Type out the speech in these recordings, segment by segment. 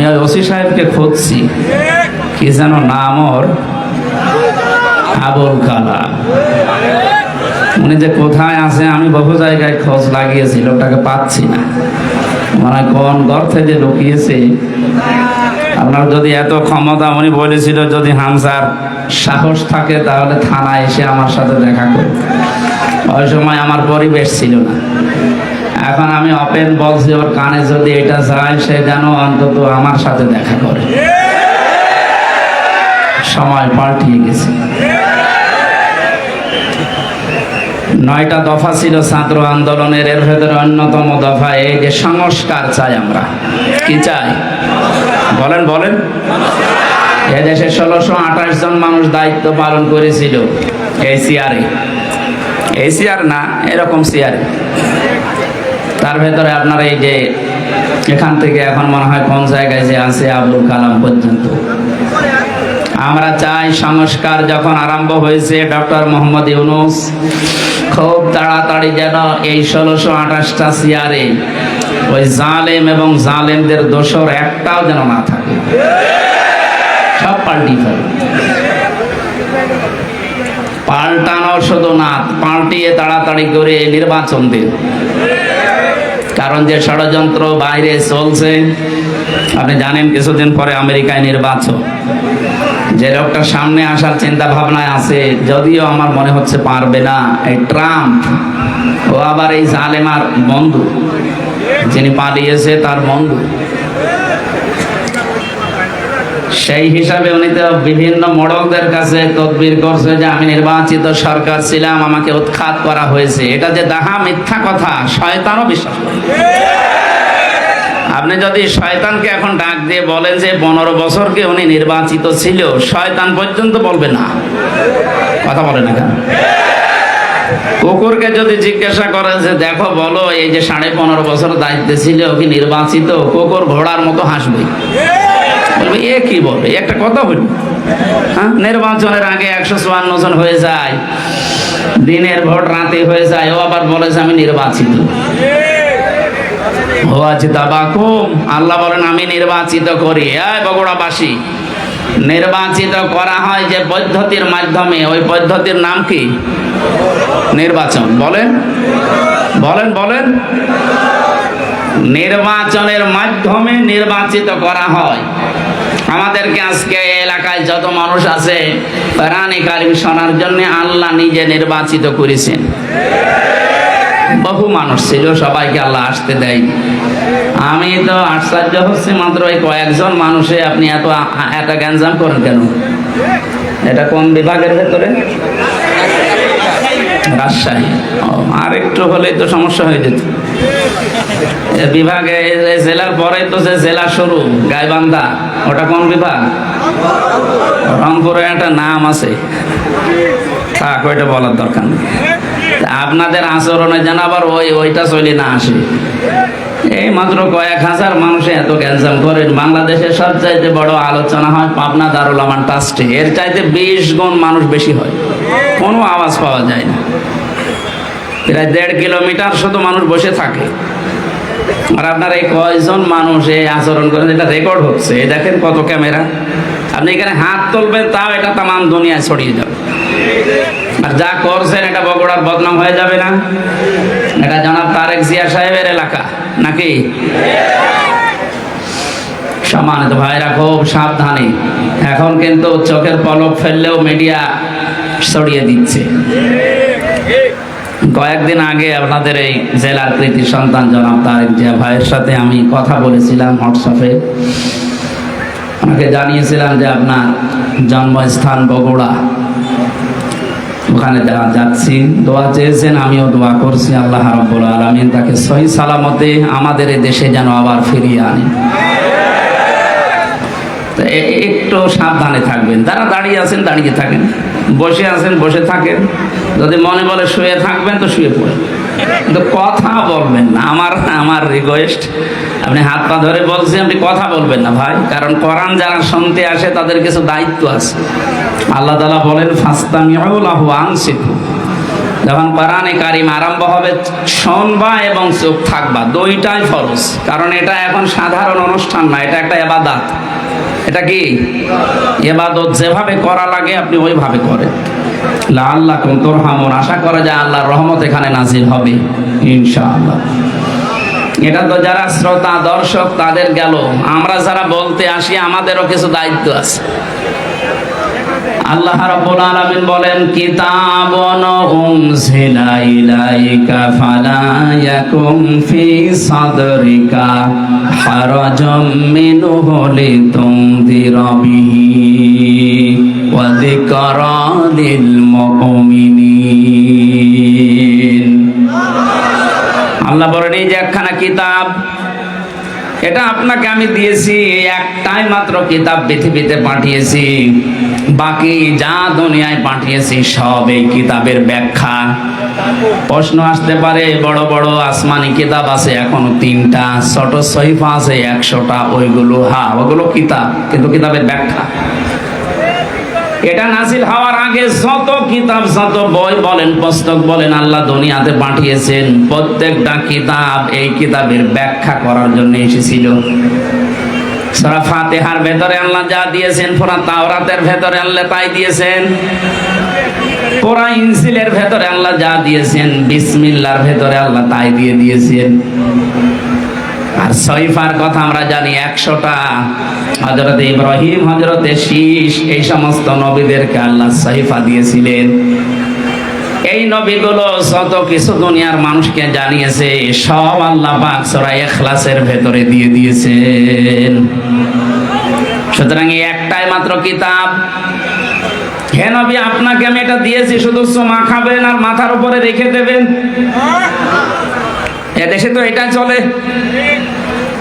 আমি ওই ওসি সাহেবকে খুঁজছি। কি যেন নাম ওর? আবুল কালাম। উনি যে কোথায় আছে, আমি বহু জায়গায় খোঁজ লাগিয়েছি, লোকটাকে পাচ্ছি না। মানে কোন গর্তে যে লুকিয়েছে? আপনার যদি এত ক্ষমতা, উনি বলেছিল যদি হামসার সাহস থাকে, তাহলে থানায় এসে আমার সাথে দেখা করবে ওই সময় আমার পরিবেশ ছিল না। এখন আমি ওপেন বলছি ওর কানে যদি এটা যায়, সে যেন অন্তত আমার সাথে দেখা করে। সময় পাল্টিয়ে গেছে। নয়টা দফা ছিল ছাত্র আন্দোলনের, এর ভেতরে অন্যতম দফা এই যে সংস্কার চাই আমরা। কি চাই? বলেন বলেন। এদেশে ষোলোশো আঠাশ জন মানুষ দায়িত্ব পালন করেছিল এই সিয়ার না, এরকম সিয়ারে তার ভেতরে আপনার এই যে এখান থেকে এখন মনে হয় কোন জায়গায় যে আছে আবুল কালাম পর্যন্ত। আমরা চাই সংস্কার যখন আরম্ভ হয়েছে, ডক্টর মোহাম্মদ ইউনুস খুব তাড়াতাড়ি যেন এই ষোলোশো আঠাশটা সিয়ারে ওই জালেম এবং জালেমদের দোষর একটাও যেন না থাকে। সব পাল্টি ফেলে। পাল্টানো শুধু না, পাল্টিয়ে তাড়াতাড়ি করে নির্বাচন দিন। কারণ যে ষড়যন্ত্র বাইরে চলছে, আপনি জানেন কিছুদিন পরে আমেরিকায় নির্বাচন। যে লোকটা সামনে আসার চিন্তা ভাবনায় আছে, যদিও আমার মনে হচ্ছে পারবে না, এই ট্রাম্প। ও আবার এই জালেমার বন্ধু, যিনি পালিয়েছে তার বন্ধু। সেই হিসাবে উনি তো বিভিন্ন মোড়কদের কাছে তদবির করছে যে আমি নির্বাচিত সরকার ছিলাম, আমাকে উৎখাত করা হয়েছে। এটা যে দাহা মিথ্যা কথা, শয়তানও বিশ্বাস আপনি যদি শয়তানকে এখন ডাক দিয়ে বলেন যে পনেরো বছরকে উনি নির্বাচিত ছিল, শয়তান পর্যন্ত বলবে না। কথা বলে না কেন? কুকুরকে যদি জিজ্ঞাসা করে যে দেখো, বলো, এই যে সাড়ে পনেরো বছর দায়িত্বে ছিল, কি নির্বাচিত? কুকুর ঘোড়ার মতো হাসবে। বলবে, এ কি বলবে? একটা কথা হইল হ্যাঁ? নির্বাচনের আগে একশো চুয়ান্ন জন হয়ে যায়। দিনের ভোট রাতে হয়ে যায়। ও আবার বলে যে, আমি নির্বাচিত। আল্লাহ বলেন, আমি নির্বাচিত করি। বগুড়াবাসী, নির্বাচিত করা হয় যে পদ্ধতির মাধ্যমে। ওই পদ্ধতির নাম কি? নির্বাচন। বলেন। বলেন বলেন। নির্বাচনের মাধ্যমে নির্বাচিত করা হয়। আমাদেরকে আজকে এলাকায় যত মানুষ আছে রানী কালিম শোনার জন্য আল্লাহ নিজে নির্বাচিত করেছেন। বহু মানুষ ছিল, সবাইকে আল্লাহ আসতে দেয় আমি তো আশ্চর্য হচ্ছে মাত্র এই কয়েকজন মানুষে আপনি এত এত গ্যাঞ্জাম করেন কেন? এটা কোন বিভাগের ভেতরে? রাজশাহী। আর একটু হলেই তো সমস্যা হয়ে যেত। বিভাগে জেলার পরে তো যে জেলা শুরু, গাইবান্ধা, ওটা কোন বিভাগ? রংপুরে একটা নাম আছে। থাক, ওইটা বলার দরকার নেই। আপনাদের আচরণে যেন আবার ওই, ওইটা চলে না আসে। এই মাত্র কয়েক হাজার মানুষে এত গ্যাঞ্জাম করেন বাংলাদেশের সবচাইতে বড় আলোচনা হয় পাবনা দারুল আমান ট্রাস্টে। এর চাইতে বিশ গুণ মানুষ বেশি হয়। কোনো আওয়াজ পাওয়া যায় না। প্রায় দেড় কিলোমিটার শুধু মানুষ বসে থাকে। আর আপনার এই কয়জন মানুষ এই আচরণ করেন, এটা রেকর্ড হচ্ছে। দেখেন কত ক্যামেরা। আপনি এখানে হাত তুলবেন, তাও এটা তামাম দুনিয়ায় ছড়িয়ে যাবে। আর যা করছেন, এটা বগুড়ার বদনাম হয়ে যাবে না? এটা জনাব তারেক জিয়া সাহেবের এলাকা, নাকি? সম্মানিত ভাইরা, খুব সাবধানে। এখন কিন্তু চোখের পলক ফেললেও মিডিয়া ছড়িয়ে দিচ্ছে। কয়েকদিন আগে আপনাদের এই জেলার কৃতি সন্তান জনাব তারেক জিয়া ভাইয়ের সাথে আমি কথা বলেছিলাম হোয়াটসঅ্যাপে। আমাকে জানিয়েছিলাম যে আপনার জন্মস্থান বগুড়া। ওখানে যা যাচ্ছি। দোয়া চেয়েছেন, আমিও দোয়া করছি। আল্লাহ রাব্বুল আলামিন তাকে সহি সালামতে আমাদের এই দেশে যেন আবার ফিরিয়ে আনে। একটু সাবধানে থাকবেন। যারা দাঁড়িয়ে আছেন, দাঁড়িয়ে থাকেন। বসে আছেন, বসে থাকেন। যদি মনে বলে শুয়ে থাকবেন, তো শুয়ে পড়েন। কিন্তু কথা বলবেন না। আমার আমার রিকোয়েস্ট আপনি হাত পা ধরে বলছি আপনি কথা বলবেন না ভাই। কারণ কোরআন যারা শুনতে আসে, তাদের কিছু দায়িত্ব আছে। আল্লাহ তালা বলেন ফাস্তামিউলাহু আনসিকু যখন কোরআনে কারিম আরম্ভ হবে, শোনবা এবং চোখ থাকবা। দুইটাই ফরজ। কারণ এটা এখন সাধারণ অনুষ্ঠান না, এটা একটা এবাদাত। এটা কি? এবাদত যেভাবে করা লাগে, আপনি ওইভাবে করেন। লা আল্লাহ তোর হামন আশা করা যায় আল্লাহর রহমত এখানে নাজির হবে, ইনশাআল্লাহ। এটা তো যারা শ্রোতা, দর্শক, তাদের গেল। আমরা যারা বলতে আসি, আমাদেরও কিছু দায়িত্ব আছে। আল্লাহ রাব্বুল আলামিন বলেন, কিতাবুন উনজিলা ইলাইকা ফালা ইয়াকুম ফি সাদরিকা হারাজাম মিনহু লিতুনদিরা বিহি ওয়া যিকরা লিল মুমিনিন. আল্লাহ বলেন, এই যে একখানা কিতাব এটা আপনাকে আমি দিয়েছি একটাই মাত্র কিতাব পৃথিবীতে পাঠিয়েছি। বাকি যা দুনিয়ায় পাঠিয়েছি, সব এই কিতাবের ব্যাখ্যা। প্রশ্ন আসতে পারে, বড় বড় আসমানি কিতাব আছে, এখন তিনটা, ছোট সহিফা আছে, একশোটা, ওইগুলো হা ওগুলো কিতাব, কিন্তু কিতাবের ব্যাখ্যা। এটা নাসিল হওয়ার আগে যত কিতাব, যত বই বলেন, পুস্তক বলেন, আল্লাহ দুনিয়াতে পাঠিয়েছেন। প্রত্যেকটা কিতাব এই কিতাবের ব্যাখ্যা করার জন্য এসেছিল। সূরা ফাতিহার ভেতরে আল্লাহ যা দিয়েছেন, পুরা তাওরাতের ভেতরে আল্লাহ তাই দিয়েছেন। পুরা ইনজিলের ভেতরে আল্লাহ যা দিয়েছেন বিসমিল্লাহর ভেতরে আল্লাহ তাই দিয়ে দিয়েছেন। আর সৈফার কথা আমরা জানি একশোটা। হজরত ইব্রাহিম হজরতে শীষ এই সমস্ত নবীদেরকে আল্লাহ সৈফা দিয়েছিলেন। এই নবীগুলো শত কিছু দুনিয়ার মানুষকে জানিয়েছে, সব আল্লাহ পাক সূরা ইখলাসের ভেতরে দিয়ে দিয়েছেন। সুতরাং এই একটাই মাত্র কিতাব। হে নবী, আপনাকে আমি এটা দিয়েছি, শুধু চুমা খাবেন আর মাথার উপরে রেখে দেবেন। এদেশে তো এটা চলে।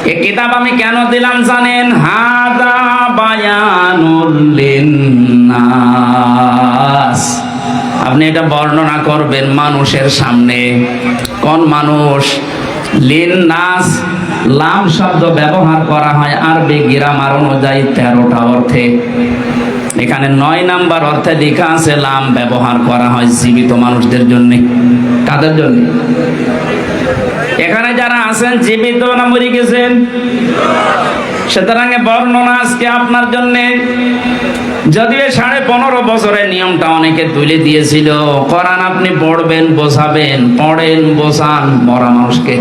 এই কিতাব আমি কেন দিলাম জানেন? হাদা বায়ানুল লিন্নাস। আপনি এটা বর্ণনা করবেন মানুষের সামনে। কোন মানুষ? লিন্নাস, লাম শব্দ ব্যবহার করা হয় আরবি গ্রামার অনুযায়ী তেরোটা অর্থে। এখানে নয় নাম্বার অর্থে লেখা আছে, লাম ব্যবহার করা হয় জীবিত মানুষদের জন্য। কাদের জন্য? এখানে যারা আছেন, জীবিত না মরে গেছেন? সুতরাং বর্ণনা আজকে আপনার জন্য। যদিও সাড়ে পনেরো বছরের নিয়মটা অনেকে তুলে দিয়েছিল। কোরআন আপনি পড়বেন, বোঝাবেন, পড়েন, বোঝান, মরা মানুষকে।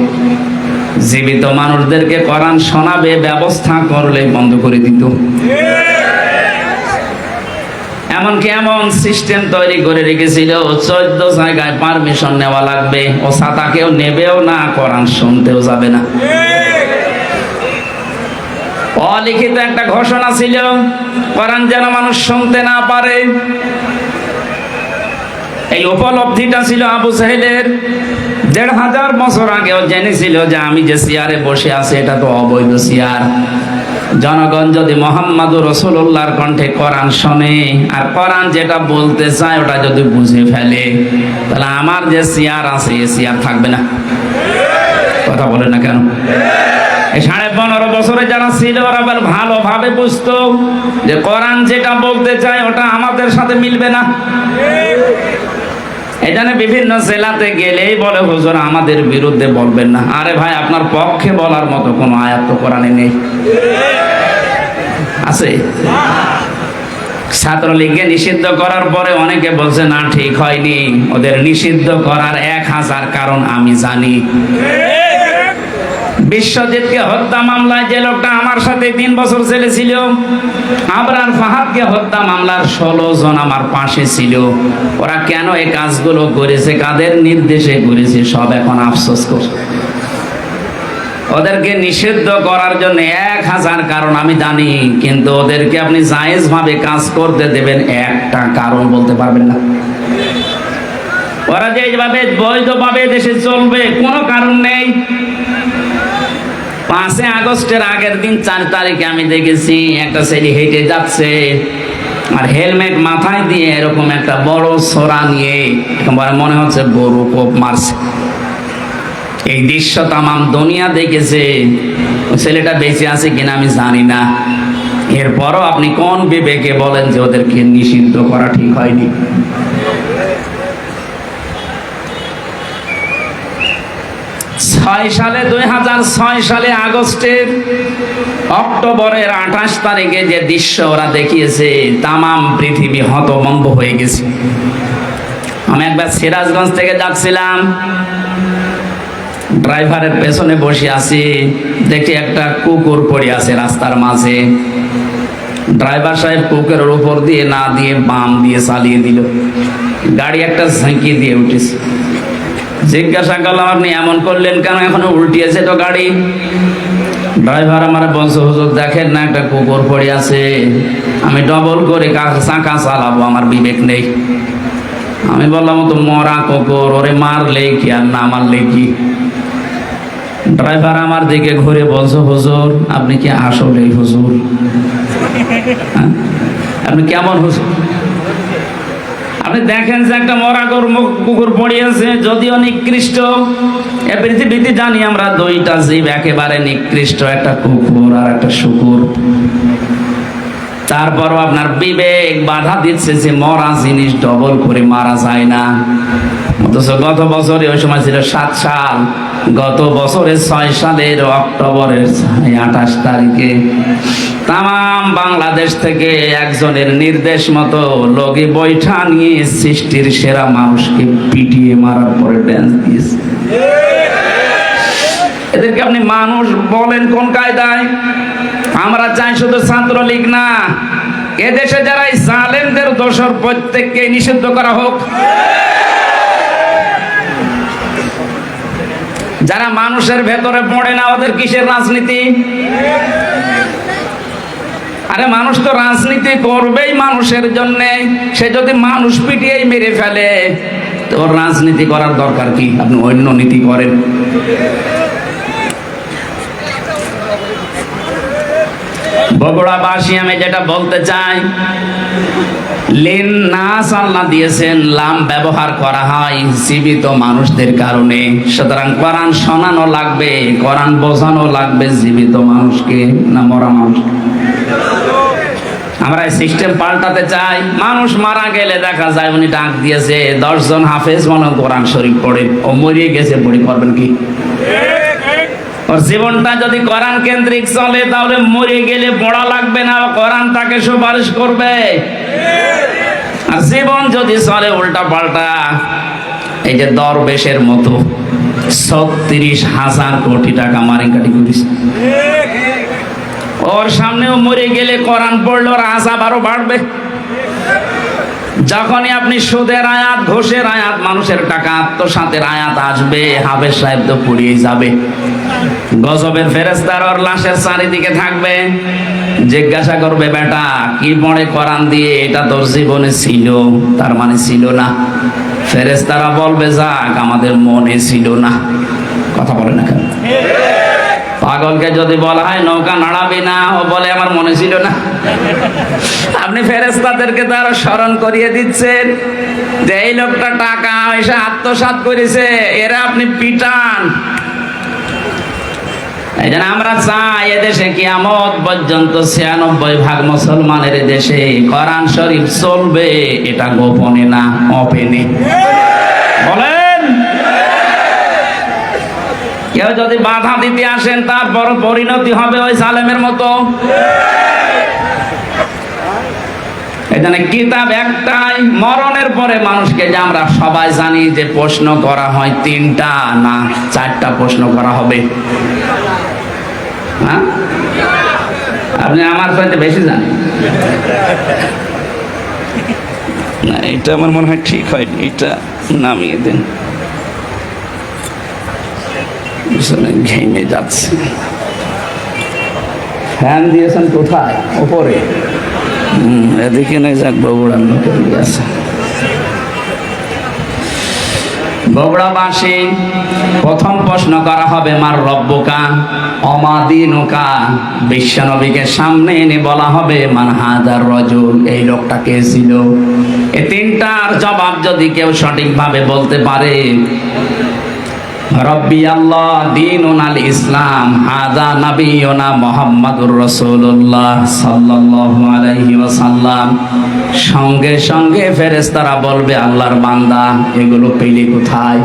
জীবিত মানুষদেরকে কোরআন শোনাবে, ব্যবস্থা করলে বন্ধ করে দিত। এমনকি এমন সিস্টেম তৈরি করে রেখেছিল, চোদ্দ জায়গায় পারমিশন নেওয়া লাগবে। ও ছাতা কেউ নেবেও না, কোরআন শুনতেও যাবে না। অলিখিত একটা ঘোষণা ছিল, কোরআন যেন মানুষ শুনতে না পারে। এই উপলব্ধিটা ছিল আবু সাহেলের। দেড় হাজার বছর আগেও জেনেছিল যে আমি যে চেয়ারে বসে আছি, এটা তো অবৈধ চেয়ার। জনগণ যদি মোহাম্মদ রসুল্লাহর কণ্ঠে কোরআন শোনে আর কোরআন যেটা বলতে চায় ওটা যদি বুঝে ফেলে, তাহলে আমার যে চেয়ার আছে এ চেয়ার থাকবে না। কথা বলে না কেন? এই সাড়ে পনেরো বছরে যারা ছিল ওরা আবার ভালোভাবে বুঝতো যে কোরআন যেটা বলতে চায় ওটা আমাদের সাথে মিলবে না। এখানে বিভিন্ন জেলাতে গেলেই বলে, হুজুর, আমাদের বিরুদ্ধে বলবেন না। আরে ভাই, আপনার পক্ষে বলার মতো কোনো আয়াত কোরআনে নেই। আছে? ছাত্রলীগকে নিষিদ্ধ করার পরে অনেকে বলছে, না, ঠিক হয়নি। ওদের নিষিদ্ধ করার এক হাজার কারণ আমি জানি। বিশ্বজিৎকে হত্যা মামলায় যে লোকটা আমার সাথে তিন বছর ছেলে ছিল, আবরার ফাহাদকে হত্যা মামলার ষোলো জন আমার পাশে ছিল। ওরা কেন এই কাজগুলো করেছে, কাদের নির্দেশে করেছে, সব এখন আফসোস করছে। ওদেরকে নিষিদ্ধ করার জন্য এক হাজার কারণ আমি জানি, কিন্তু ওদেরকে আপনি জায়েজ ভাবে কাজ করতে দেবেন একটা কারণ বলতে পারবেন না। ওরা যে এইভাবে বৈধভাবে দেশে চলবে, কোনো কারণ নেই। পাঁচই আগস্টের আগের দিন চার তারিখে আমি দেখেছি একটা ছেলে হেঁটে যাচ্ছে। আর হেলমেট মাথায় দিয়ে এরকম একটা বড় সোরা নিয়ে একেবারে মনে হচ্ছে গরু কোপ মারছে। এই দৃশ্য তামাম দুনিয়া দেখেছে। ছেলেটা বেঁচে আছে কিনা আমি জানি না। এরপরও আপনি কোন বিবেকে বলেন যে ওদেরকে নিষিদ্ধ করা ঠিক হয়নি? ছয় সালে, দুই হাজার ছয় সালে আগস্টের অক্টোবরের আঠাশ তারিখে যে দৃশ্য ওরা দেখিয়েছে, তামাম পৃথিবী হতভম্ব হয়ে গেছে। আমি একবার সিরাজগঞ্জ থেকে যাচ্ছিলাম। ড্রাইভারের পেছনে বসে আছি, দেখি একটা কুকুর পড়ে আছে রাস্তার মাঝে। ড্রাইভার সাহেব কুকুরের উপর দিয়ে না দিয়ে বাম দিয়ে চালিয়ে দিল। গাড়ি একটা ঝাঁকি দিয়ে উঠেছে। জিজ্ঞাসা করলাম, আপনি এমন করলেন কেন? এখনও উল্টিয়েছে তো গাড়ি? ড্রাইভার আমার বলছে, হুজুর, দেখেন না, একটা কুকুর পড়ে আছে। আমি ডবল করে কা- চাকা চালাবো, আমার বিবেক নেই। আমি বললাম তো মরা কুকুর, ওরে মারলে কি আর না মারলে কি? ড্রাইভার আমার দিকে ঘুরে বলছে, হুজুর, আপনি কি আসলেই হুজুর? হ্যাঁ? আপনি কেমন হুজুর? আপনি দেখেন যে একটা মরা গরু কুকুর পড়িয়েছে যদিও নিকৃষ্ট। এ পৃথিবীতে জানি আমরা দুইটা জীব একেবারে নিকৃষ্ট, একটা কুকুর আর একটা শুকুর। তারপরও আপনার বিবেক বাধা দিচ্ছে যে মরা জিনিস ডবল করে মারা যায় না। অথচ গত বছরে ওই সময় ছিল সাত সাল, গত বছরের ছয় সালের অক্টোবরের আঠাশ তারিখে তাম বাংলাদেশ থেকে একজনের নির্দেশ মতো লগি বৈঠা নিয়ে সৃষ্টির সেরা মানুষকে পিটিয়ে মারার পরে ড্যান্স দিয়েছে। এদেরকে আপনি মানুষ বলেন কোন কায়দায়? আমরা চাই শুধু ছাত্রলীগ না, এদেশে যারা জালেমদের দোষর প্রত্যেককে নিষিদ্ধ করা হোক। যারা মানুষের ভেতরে পড়ে না, ওদের কিসের রাজনীতি? আরে মানুষ তো রাজনীতি করবেই মানুষের জন্য, সে যদি মানুষ পিটিয়েই মেরে ফেলে, তো রাজনীতি করার দরকার কি? আপনি অন্য নীতি করেন। বগুড়াবাসী, আমি যেটা বলতে চাই, লিন নাস আল্লাহ দিয়েছেন, লাম ব্যবহার করা হয় জীবিত মানুষদের কারণে। সুতরাং কোরআন শোনানো লাগবে, কোরআন বোঝানো লাগবে জীবিত মানুষকে, না মরা মানুষ আমরা এই সিস্টেম পাল্টাতে চাই। মানুষ মারা গেলে দেখা যায় উনি ডাক দিয়েছে, দশজন হাফেজ মনে কোরআন শরীফ পড়ে, ও মরিয়ে গেছে, পড়ি করবেন কি? ওর জীবনটা যদি কোরআন কেন্দ্রিক চলে, তাহলে মরে গেলে পড়া লাগবে না কোরআন তাকে সুপারিশ করবে। আর জীবন যদি চলে, উল্টা পাল্টা। এই যে দরবেশের মতো ছত্রিশ হাজার কোটি টাকা মারিকাটি করিস। ওর সামনেও মরে গেলে কোরআন পড়লে ওর আশা আরও বাড়বে। যখনই আপনি সুদের আয়াত, ঘোষের আয়াত, মানুষের টাকা আত্মসাতের আয়াত আসবে হাবের সাহেব তো পুড়িয়ে যাবে। গজবের ফেরেস্তার ওর লাশের চারিদিকে থাকবে। জিজ্ঞাসা করবে, বেটা, কি পড়ে করান দিয়ে? এটা তোর জীবনে ছিল, তার মানে ছিল না। ফেরেস্তারা বলবে, যাক, আমাদের মনে ছিল না। কথা বলে না কেন? পাগলকে যদি বলা হয় নৌকা নাড়াবি না, ও বলে আমার মনে ছিল না। আপনি ফেরেস্তাদেরকে তো আরও স্মরণ করিয়ে দিচ্ছেন যে এই লোকটা টাকা পয়সা আত্মসাৎ করেছে, এরা আপনি পিটান। এই জন্য আমরা চাই এদেশে কিয়ামত পর্যন্ত ছিয়ানব্বই ভাগ মুসলমানের দেশে কোরআন শরীফ চলবে, এটা গোপনে না, অপেনে। বলেন। কেউ যদি বাধা দিতে আসেন তারপর পরিণতি হবে ওই সালেমের মতো। এখানে কিতাব একটাই, মরণের পরে মানুষকে যে আমরা সবাই জানি যে প্রশ্ন করা হয় তিনটা না চারটা প্রশ্ন করা হবে। হ্যাঁ? আপনি আমার চাইতে বেশি জানেন। এটা আমার মনে হয় ঠিক হয়নি, এটা নামিয়ে দেন। পিছনে ঘেমে যাচ্ছে। ফ্যান দিয়েছেন কোথায়? ওপরে। এদিকে নেই যাক বগুড়ার লোকের আছে বগুড়াবাসী, প্রথম প্রশ্ন করা হবে, মার রব্বকা, অমাদিনুকা? বিশ্বনবীকে সামনে এনে বলা হবে, মান হাজার রজুল? এই লোকটা কে ছিল? এই তিনটার জবাব যদি কেউ সঠিকভাবে বলতে পারে রব্বি আল্লাহ দিন আল ইসলাম, হাদা নবীনা মোহাম্মদুর রসুল্লাহ সাল্লাল্লাহু আলাইহি ওয়াসাল্লাম। সঙ্গে সঙ্গে ফেরেশতারা বলবে, আল্লাহর বান্দা, এগুলো পেলে কোথায়?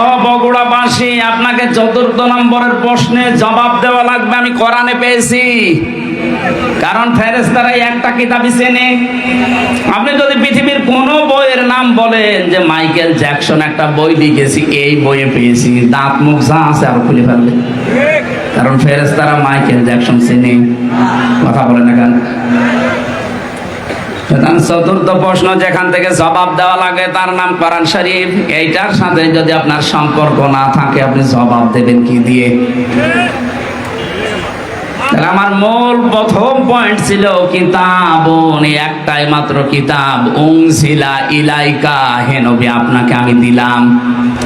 ও বগুড়াবাসী, আপনাকে চতুর্থ নম্বরের প্রশ্নে জবাব দেওয়া লাগবে, আমি কোরআনে পেয়েছি। কারণ ফেরেস্তারা একটা কিতাবই চেনে। আপনি যদি পৃথিবীর কোন বইয়ের নাম বলেন যে মাইকেল জ্যাকসন একটা বই লিখেছি, এই বইয়ে পেয়েছি, দাঁত মুখ যা আছে আর খুলে ফেলবে। কারণ ফেরেস্তারা মাইকেল জ্যাকসন চেনে। কথা বলে না কেন? চতুর্থ প্রশ্ন, যেখান থেকে জবাব দেওয়া লাগে তার নাম কোরআন শরীফ। এইটার সাথে যদি আপনার সম্পর্ক না থাকে, আপনি জবাব দেবেন কি দিয়ে? আমার মূল প্রথম পয়েন্ট ছিল কিতাব একটাই মাত্র কিতাব। উংসিলা ইলাইকা। হে নবী, আপনাকে আমি দিলাম।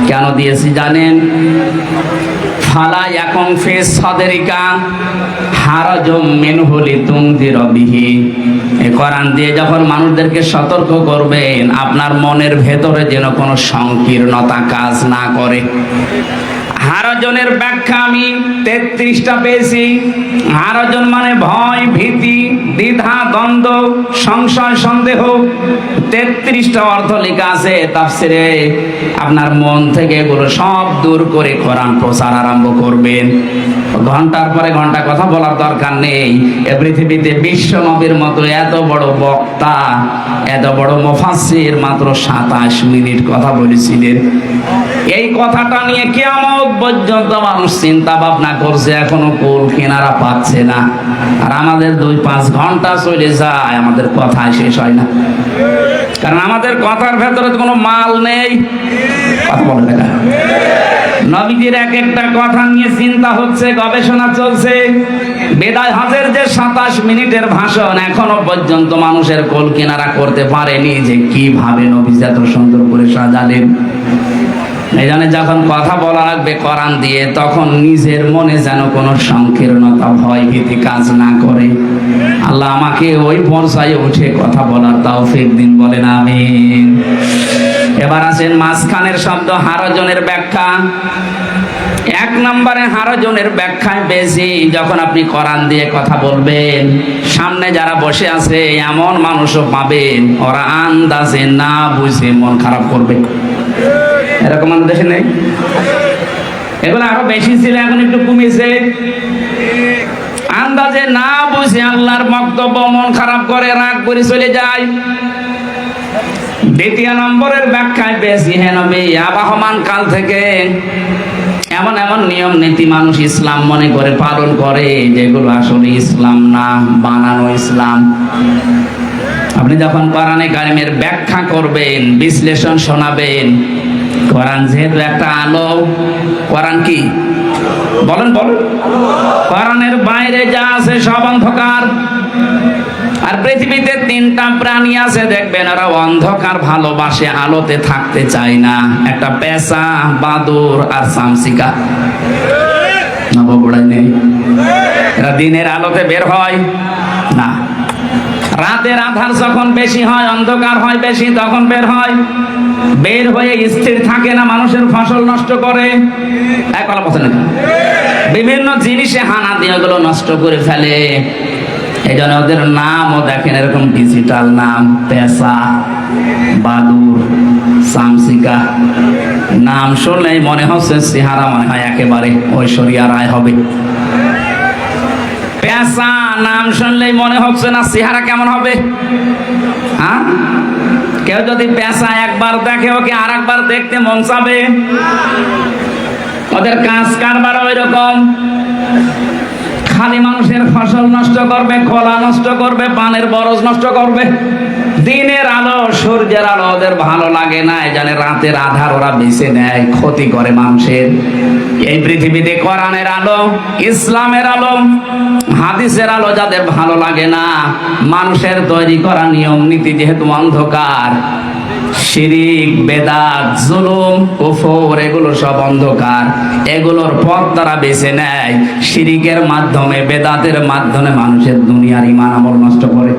কেন দিয়েছি জানেন? এখন ফেস সদেরিকা এ দিয়ে যখন মানুষদেরকে সতর্ক করবেন, আপনার মনের ভেতরে যেন কোনো সংকীর্ণতা কাজ না করে। হারজনের ব্যাখ্যা আমি তেত্রিশটা পেয়েছি। হারজন মানে ভয়, ভীতি, দ্বিধা, দ্বন্দ্ব, সংশয়, সন্দেহ। তেত্রিশটা অর্থ লেখা আছে তাফসিরে। আপনার মন থেকে এগুলো সব দূর করে কোরআন প্রচার আরম্ভ করবেন। ঘণ্টার পরে ঘণ্টা কথা বলার দরকার নেই। এ পৃথিবীতে বিশ্ব নবীর মতো এত বড় বক্তা, এত বড় মুফাসসির মাত্র সাতাশ মিনিট কথা বলেছিলেন। এই কথাটা নিয়ে কেমন পর্যন্ত মানুষ চিন্তা ভাবনা করছে, এখনও কোল কেনারা পাচ্ছে না। আর আমাদের দুই পাঁচ ঘণ্টা চলে যায়, আমাদের কথা শেষ হয় না। কারণ আমাদের কথার ভেতরে কোনো মাল নেই। নবীজির এক একটা কথা নিয়ে চিন্তা হচ্ছে, গবেষণা চলছে। বেদায় হাজের যে সাতাশ মিনিটের ভাষণ, এখনও পর্যন্ত মানুষের কোল কেনারা করতে পারেনি যে কীভাবে নবীজি এত সুন্দর করে সাজালেন। এই জন্য যখন কথা বলা লাগবে কোরআন দিয়ে, তখন নিজের মনে যেন কোনো সংকীর্ণতা, ভয় ভীতি কাজ না করে। আল্লাহ আমাকে ওই পর্যায়ে উঠে কথা বলার তাও ফের দিন, বলেন আমিন। এবার আছেন মাঝখানের শব্দ হারজনের ব্যাখ্যা। এক নম্বরে হারজনের ব্যাখ্যায় বেশি, যখন আপনি কোরআন দিয়ে কথা বলবেন, সামনে যারা বসে আছে, এমন মানুষও পাবেন, ওরা আন্দাজে না বুঝে মন খারাপ করবে। এরকম আমাদের দেশে নেই। এগুলো আরও বেশি ছিল, এখন একটু কমেছে। আন্দাজে না বুঝে আল্লাহর বক্তব্য মন খারাপ করে, রাগ করে চলে যায়। দ্বিতীয় নম্বরের ব্যাখ্যায় বেশি হেন আবাহমান কাল থেকে এমন এমন নিয়ম, নীতি মানুষ ইসলাম মনে করে, পালন করে, যেগুলো আসলে ইসলাম না বানানো ইসলাম। আপনি যখন কোরআনে কারিমের ব্যাখ্যা করবেন, বিশ্লেষণ শোনাবেন কোরআন যেহেতু একটা আলো, কোরআন কি? বলেন বলেন। কোরআনের বাইরে যা আছে সব অন্ধকার। আর পৃথিবীতে তিনটা প্রাণী আছে, দেখবেন ওরা অন্ধকার ভালোবাসে, আলোতে থাকতে চায় না। একটা পেশা বাদুর আর সামসিকা। নবগুড়াই নেই এরা দিনের আলোতে বের হয়? না। রাতের আধার যখন বেশি হয়, অন্ধকার হয়, বেশি তখন বের হয়। বের হয়ে স্থির থাকে না, মানুষের ফসল নষ্ট করে। বিভিন্ন জিনিসে হানা দিয়ে ওগুলো নষ্ট করে ফেলে। এই জন্য ওদের নামও দেখেন, এরকম ডিজিটাল নাম পেশা বাদুর, সামসিকা। নাম শুনলেই মনে হচ্ছে চেহারা মনে হয় একেবারে ঐশ্বরিয়া রায় হবে। পেশা নাম শুনলেই মনে হচ্ছে না চেহারা কেমন হবে। হ্যাঁ? কেউ যদি পেঁচা একবার দেখে ওকে আর একবার দেখতে মন চাবে, ওদের কাজ কারবার ওই রকম খালি মানুষের ফসল নষ্ট করবে, কলা নষ্ট করবে, পানের বরজ নষ্ট করবে। দিনের আলো, সূর্যের আলো ওদের ভালো লাগে না জানে রাতের আধার ওরা বেছে নেয়, ক্ষতি করে মানুষের। এই পৃথিবীতে কোরআনের আলো, ইসলামের আলো, হাদিসের আলো যাদের ভালো লাগে না, মানুষের তৈরি করা নিয়ম নীতি যেহেতু অন্ধকার শিরিক, বেদাত, জুলুম, কুফর, এগুলো সব অন্ধকার। এগুলোর পথ তারা বেছে নেয়। শিরিকের মাধ্যমে, বেদাতের মাধ্যমে মানুষের দুনিয়ার ইমান আমল নষ্ট করে।